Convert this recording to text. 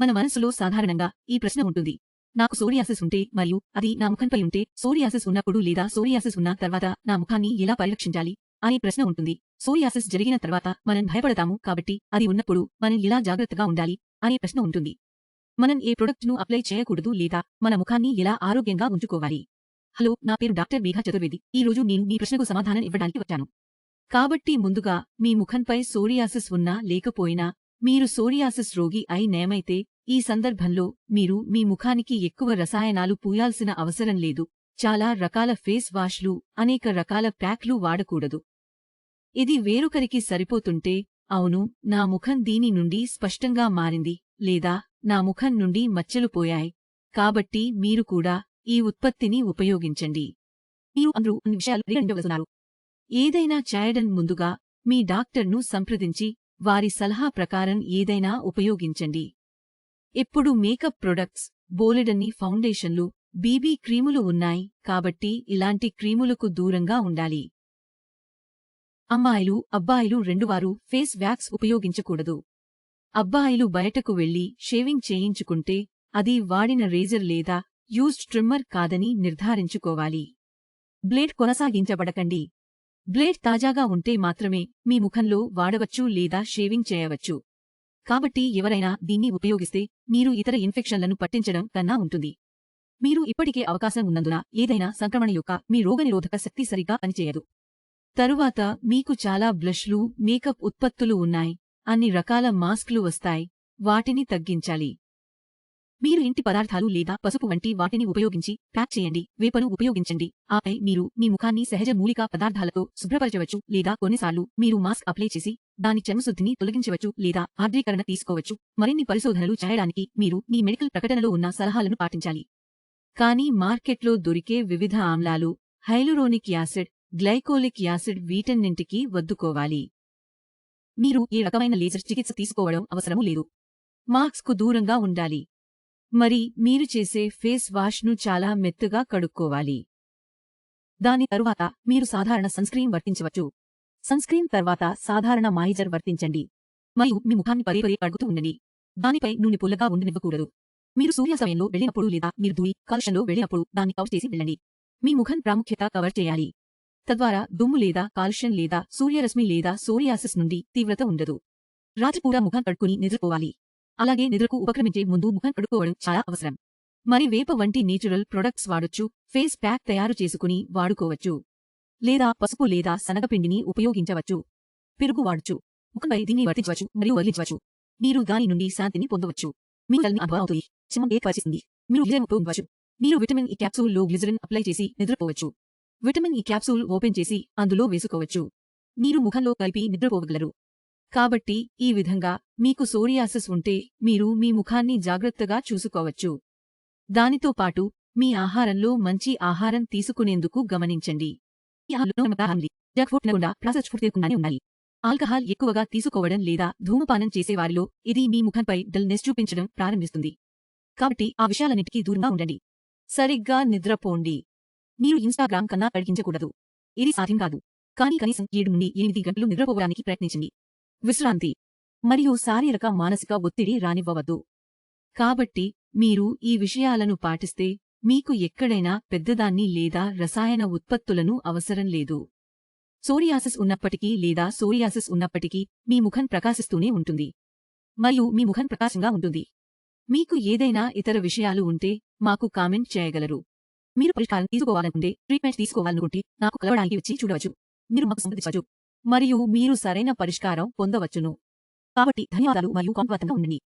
మన మనసులో సాధారణంగా ఈ ప్రశ్న ఉంటుంది. నాకు సోరియాసిస్ ఉంటే మరియు అది నా ముఖంపై ఉంటే సోరియాసిస్ ఉన్నప్పుడు లేదా సోరియాసిస్ ఉన్న తర్వాత నా ముఖాన్ని ఎలా పరిరక్షించాలి అనే ప్రశ్న ఉంటుంది. సోరియాసిస్ జరిగిన తర్వాత మనం భయపడతాము కాబట్టి అది ఉన్నప్పుడు మనం ఇలా జాగ్రత్తగా ఉండాలి అనే ప్రశ్న ఉంటుంది. మనం ఏ ప్రొడక్ట్ను అప్లై చేయకూడదు లేదా మన ముఖాన్ని ఎలా ఆరోగ్యంగా ఉంచుకోవాలి? హలో నా పేరు డాక్టర్ మేఘా చతుర్వేది. ఈ రోజు నేను మీ ప్రశ్నకు సమాధానం ఇవ్వడానికి వచ్చాను. కాబట్టి ముందుగా మీ ముఖంపై సోరియాసిస్ ఉన్నా లేకపోయినా మీరు సోరియాసిస్ రోగి అయి నేమైతే ఈ సందర్భంలో మీరు మీ ముఖానికి ఎక్కువ రసాయనాలు పూయాల్సిన అవసరం లేదు. చాలా రకాల ఫేస్ వాష్లు అనేక రకాల ప్యాక్లు వాడకూడదు. ఇది వేరొకరికి సరిపోతుంటే అవును నా ముఖం దీని నుండి స్పష్టంగా మారింది లేదా నా ముఖం నుండి మచ్చలు పోయాయి. కాబట్టి మీరు కూడా ఈ ఉత్పత్తిని ఉపయోగించండి. మీరు అందరూ విషయాలు ఏదైనా చేయడం ముందుగా మీ డాక్టర్ను సంప్రదించి వారి సలహా ప్రకారం ఏదైనా ఉపయోగించండి. ఎప్పుడు మేకప్ ప్రొడక్ట్స్ బోలెడన్ని ఫౌండేషన్లు బీబీ క్రీములు ఉన్నాయి కాబట్టి ఇలాంటి క్రీములకు దూరంగా ఉండాలి. అమ్మాయిలు అబ్బాయిలు రెండువారు ఫేస్ వ్యాక్స్ ఉపయోగించకూడదు. అబ్బాయిలు బయటకు వెళ్ళి షేవింగ్ చేయించుకుంటే అది వాడిన రేజర్ లేదా యూజ్డ్ ట్రిమ్మర్ కాదని నిర్ధారించుకోవాలి. బ్లేడ్ కొనసాగించబడకండి. బ్లేడ్ తాజాగా ఉంటే మాత్రమే మీ ముఖంలో వాడవచ్చు లేదా షేవింగ్ చేయవచ్చు. కాబట్టి ఎవరైనా దీన్ని ఉపయోగిస్తే మీరు ఇతర ఇన్ఫెక్షన్లను పట్టించడం కన్నా ఉంటుంది. మీరు ఇప్పటికే అవకాశం ఉన్నందున ఏదైనా సంక్రమణ యొక్క మీ రోగనిరోధక శక్తి సరిగా పనిచేయదు. తరువాత మీకు చాలా బ్లష్లు మేకప్ ఉత్పత్తులు ఉన్నాయి. అన్ని రకాల మాస్క్లు వస్తాయి. వాటిని తగ్గించాలి. మీరు ఇంటి పదార్థాలు లేదా పసుపు వంటి వాటిని ఉపయోగించి ప్యాక్ చేయండి వేపను ఉపయోగించండి. ఆపై మీరు మీ ముఖాన్ని సహజ మూలికా పదార్థాలతో శుభ్రపరచవచ్చు లేదా కొన్నిసార్లు మీరు మాస్క్ అప్లై చేసి దాని చర్మశుద్ధిని తొలగించవచ్చు లేదా ఆర్ద్రీకరణ తీసుకోవచ్చు. మరిన్ని పరిశోధనలు చేయడానికి మీరు మీ మెడికల్ ప్రకటనలో ఉన్న సలహాలను పాటించాలి. కానీ మార్కెట్లో దొరికే వివిధ ఆమ్లాలు హైలురోనిక్ యాసిడ్ గ్లైకోలిక్ యాసిడ్ వీటన్నింటికీ వద్దుకోవాలి. మీరు ఏ రకమైన లేజర్ చికిత్స తీసుకోవడం అవసరము లేదు. మార్క్స్కు దూరంగా ఉండాలి. మరి మీరు చేసే ఫేస్ వాష్ను చాలా మెత్తగా కడుక్కోవాలి. దాని తరువాత మీరు సాధారణ సన్స్క్రీన్ వర్తించవచ్చు. సన్స్క్రీన్ తర్వాత సాధారణ మాయిజర్ వర్తించండి. మరియు మీ ముఖాన్ని పదే పదే కడుగుతూ ఉండండి. దానిపై నూనె పుల్లగా ఉండనివ్వకూడదు. మీరు సూర్య సమయంలో వెళ్ళినప్పుడు లేదా మీరు ధూళి కాలుష్యంలో వెళ్ళినప్పుడు దాన్ని కవర్ చేసి వెళ్ళండి. మీ ముఖం ప్రాముఖ్యత కవర్ చేయాలి. తద్వారా దుమ్ము లేదా కాలుష్యం లేదా సూర్యరశ్మి లేదా సోరియాసిస్ నుండి తీవ్రత ఉండదు. రాత్రిపూట ముఖం కడుక్కుని నిద్రపోవాలి. అలాగే నిద్రకు ఉపక్రమించే ముందు ముఖం కడుక్కోవడం చాలా అవసరం. మరి వేప వంటి నేచురల్ ప్రొడక్ట్స్ వాడొచ్చు ఫేస్ ప్యాక్ తయారు చేసుకుని వాడుకోవచ్చు. లేదా పసుపు లేదా శనగపిండిని ఉపయోగించవచ్చు. పెరుగు వాడచ్చు. ముఖంపై దీన్ని వర్తించవచ్చు మరియు వదిలించవచ్చు. మీరు దాని నుండి శాంతిని పొందవచ్చు. మీ తల్ని అనుభవం అవుతుంది. ఏర్పరిచింది మీరు గ్లిజరిన్ ఉపయోగించవచ్చు మీరు విటమిన్ ఈ క్యాప్సూల్లో గ్లిజరిన్ అప్లై చేసి నిద్రపోవచ్చు. విటమిన్ ఈ క్యాప్సూల్ ఓపెన్ చేసి అందులో వేసుకోవచ్చు. మీరు ముఖంలో కలిపి నిద్రపోవగలరు కాబట్టి ఈ విధంగా మీకు సోరియాసిస్ ఉంటే మీరు మీ ముఖాన్ని జాగ్రత్తగా చూసుకోవచ్చు. దానితో పాటు మీ ఆహారంలో మంచి ఆహారం తీసుకునేందుకు గమనించండి. ఈ ఉన్నాయి. ఆల్కహాల్ ఎక్కువగా తీసుకోవడం లేదా ధూమపానం చేసేవారిలో ఇది మీ ముఖంపై డల్నెస్ చూపించడం ప్రారంభిస్తుంది. కాబట్టి ఆ విషయాలన్నిటికీ దూరంగా ఉండండి. సరిగ్గా నిద్రపోండి. మీరు ఇన్స్టాగ్రామ్ కన్నా కడిగించకూడదు ఇది సాధ్యం కాదు. కానీ కనీసం ఏడు నుండి ఎనిమిది గంటలు నిద్రపోవడానికి ప్రయత్నించండి. విశ్రాంతి మరియు శారీరక మానసిక ఒత్తిడి రానివ్వవద్దు. కాబట్టి మీరు ఈ విషయాలను పాటిస్తే మీకు ఎక్కడైనా పెద్దదాన్ని లేదా రసాయన ఉత్పత్తులను అవసరం లేదు. సోరియాసిస్ ఉన్నప్పటికీ లేదా సోరియాసిస్ ఉన్నప్పటికీ మీ ముఖం ప్రకాశిస్తూనే ఉంటుంది. మరియు మీ ముఖం ప్రకాశంగా ఉంటుంది. మీకు ఏదైనా ఇతర విషయాలు ఉంటే మాకు కామెంట్ చేయగలరు. మీరు పరిష్కారం తీసుకోవాలనుకుంటే ట్రీట్మెంట్ తీసుకోవాలనుకుంటే నాకు కలవడానికి వచ్చి చూడవచ్చు. మీరు మాకు సంప్రదించవచ్చు. మరియు మీరు సరైన పరిష్కారం పొందవచ్చును. కాబట్టి ధన్యవాదాలు మరియు కాంట్వాతంగా ఉండండి.